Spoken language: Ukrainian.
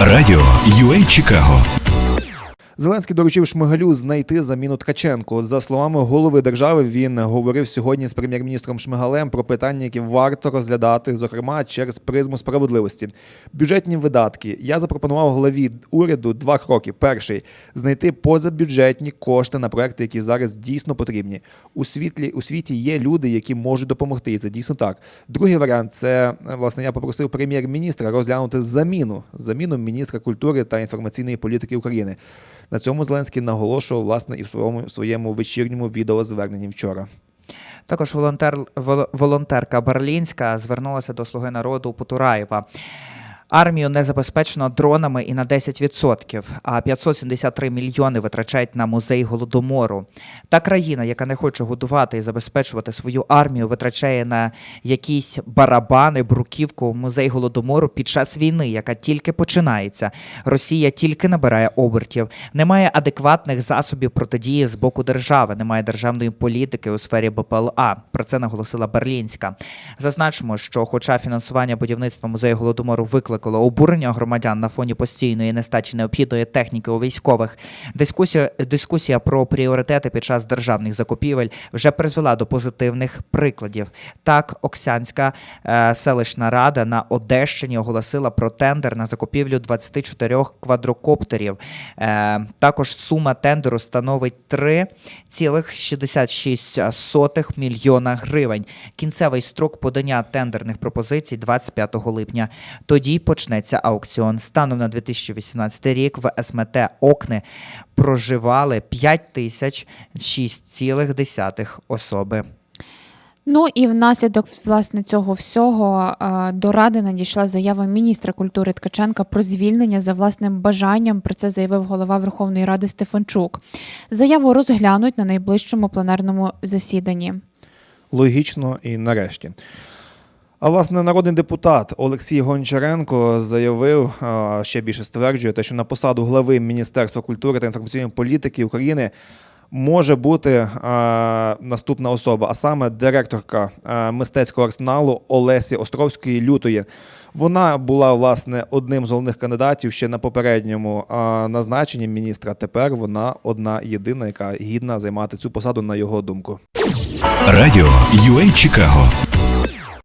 Радіо UA Чикаго Зеленський доручив Шмигалю знайти заміну Ткаченко. За словами голови держави, він говорив сьогодні з прем'єр-міністром Шмигалем про питання, які варто розглядати, зокрема через призму справедливості. Бюджетні видатки. Я запропонував главі уряду два кроки. Перший знайти позабюджетні кошти на проекти, які зараз дійсно потрібні. У світлі у світі є люди, які можуть допомогти. І це дійсно так. Другий варіант це власне я попросив прем'єр-міністра розглянути заміну заміну міністра культури та інформаційної політики України. На цьому Зеленський наголошував власне і в своєму своєму вечірньому відеозверненні вчора. Також волонтер, вол- волонтерка Барлінська звернулася до Слуги народу Потураєва. Армію не забезпечено дронами і на 10%, а 573 мільйони витрачають на музей голодомору. Та країна, яка не хоче годувати і забезпечувати свою армію, витрачає на якісь барабани, бруківку музей голодомору під час війни, яка тільки починається. Росія тільки набирає обертів. Немає адекватних засобів протидії з боку держави, немає державної політики у сфері БПЛА. Про це наголосила Берлінська. Зазначимо, що, хоча фінансування будівництва музею голодомору викликало обурення громадян на фоні постійної нестачі необхідної техніки у військових, дискусія, дискусія про пріоритети під час державних закупівель вже призвела до позитивних прикладів. Так, Оксянська е, селищна рада на Одещині оголосила про тендер на закупівлю 24 квадрокоптерів. Е, також сума тендеру становить 3,66 мільйона гривень. Кінцевий строк подання тендерних пропозицій 25 липня. Тоді почнеться аукціон. Станом на 2018 рік в СМТ Окни проживали 5 тисяч 6,1 особи. Ну і внаслідок власне цього всього е, до ради надійшла заява міністра культури Ткаченка про звільнення за власним бажанням. Про це заявив голова Верховної Ради Стефанчук. Заяву розглянуть на найближчому пленарному засіданні. Логічно і нарешті. А власне народний депутат Олексій Гончаренко заявив ще більше стверджує, те, що на посаду глави Міністерства культури та інформаційної політики України може бути наступна особа, а саме директорка мистецького арсеналу Олесі Островської Лютої. Вона була власне одним з головних кандидатів ще на попередньому назначенні міністра. Тепер вона одна єдина, яка гідна займати цю посаду, на його думку. Радіо UA Чикаго